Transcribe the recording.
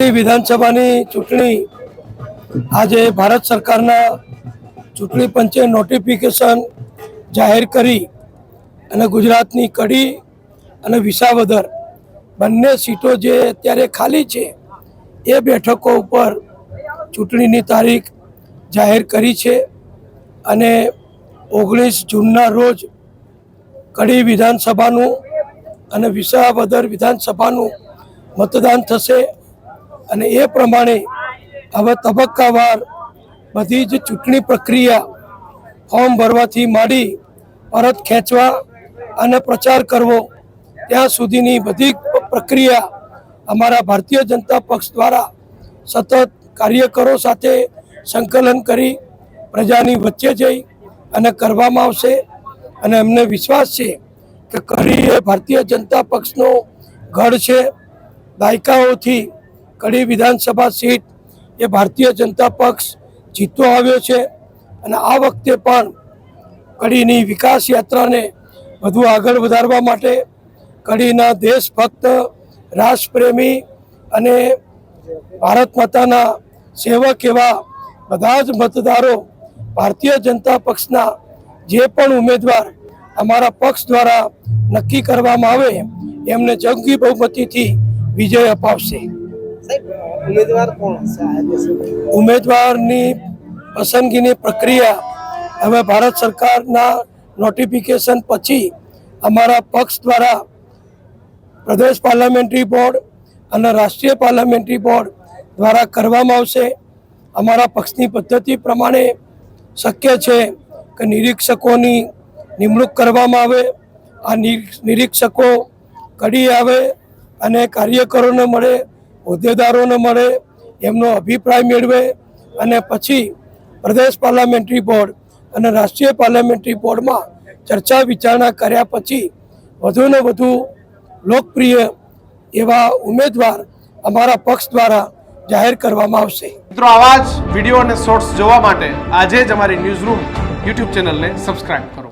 વિધાનસભાની ચૂંટણી. આજે ભારત સરકારના ચૂંટણી પંચે નોટિફિકેશન જાહેર કરી અને ગુજરાતની કડી અને વિસાવદર બંને સીટો જે અત્યારે ખાલી છે, એ બેઠકો ઉપર ચૂંટણીની તારીખ જાહેર કરી છે અને ઓગણીસ જૂનના રોજ કડી વિધાનસભાનું અને વિસાવદર વિધાનસભાનું મતદાન થશે. અને એ પ્રમાણે હવે તબક્કાવાર બધી જ ચૂંટણી પ્રક્રિયા ફોર્મ ભરવાથી માંડી પરત ખેંચવા અને પ્રચાર કરવો, ત્યાં સુધીની બધી પ્રક્રિયા અમારા ભારતીય જનતા પક્ષ દ્વારા સતત કાર્યકરો સાથે સંકલન કરી, પ્રજાની વચ્ચે જઈ અને કરવામાં આવશે. અને અમને વિશ્વાસ છે કે કરી એ ભારતીય જનતા પક્ષનો ગઢ છે, દાયકાઓથી કડી વિધાનસભા સીટ એ ભારતીય જનતા પક્ષ જીતતો આવ્યો છે. અને આ વખતે પણ કડીની વિકાસ યાત્રાને વધુ આગળ વધારવા માટે કડીના દેશભક્ત, રાષ્ટ્રપ્રેમી અને ભારત માતાના સેવક એવા બધા જ મતદારો ભારતીય જનતા પક્ષના જે પણ ઉમેદવાર અમારા પક્ષ દ્વારા નક્કી કરવામાં આવે, એમને જંગી બહુમતીથી વિજય અપાવશે. ઉમેદવાર કોણ હશે ઉમેદવારની પસંદગીની પ્રક્રિયા હવે ભારત સરકારના નોટિફિકેશન પછી અમારા પક્ષ દ્વારા પ્રદેશ પાર્લામેન્ટરી બોર્ડ અને રાષ્ટ્રીય પાર્લામેન્ટરી બોર્ડ દ્વારા કરવામાં આવશે. અમારા પક્ષની પદ્ધતિ પ્રમાણે શક્ય છે કે નિરીક્ષકોની નિમણૂક કરવામાં આવે. આ નિરીક્ષકો કડી આવે અને કાર્યકરોને મળે હોદ્દેદારોને મળે, એમનો અભિપ્રાય મેળવે અને પછી પ્રદેશ પાર્લામેન્ટરી બોર્ડ અને રાષ્ટ્રીય પાર્લામેન્ટરી બોર્ડમાં ચર્ચા વિચારણા કર્યા પછી વધુને વધુ લોકપ્રિય એવા ઉમેદવાર અમારા પક્ષ દ્વારા જાહેર કરવામાં આવશે. મિત્રો, આવા જ વીડિયો અને શોર્ટ્સ જોવા માટે આજે જ અમારી ન્યૂઝ રૂમ યુટ્યુબ ચેનલને સબસ્ક્રાઇબ કરો.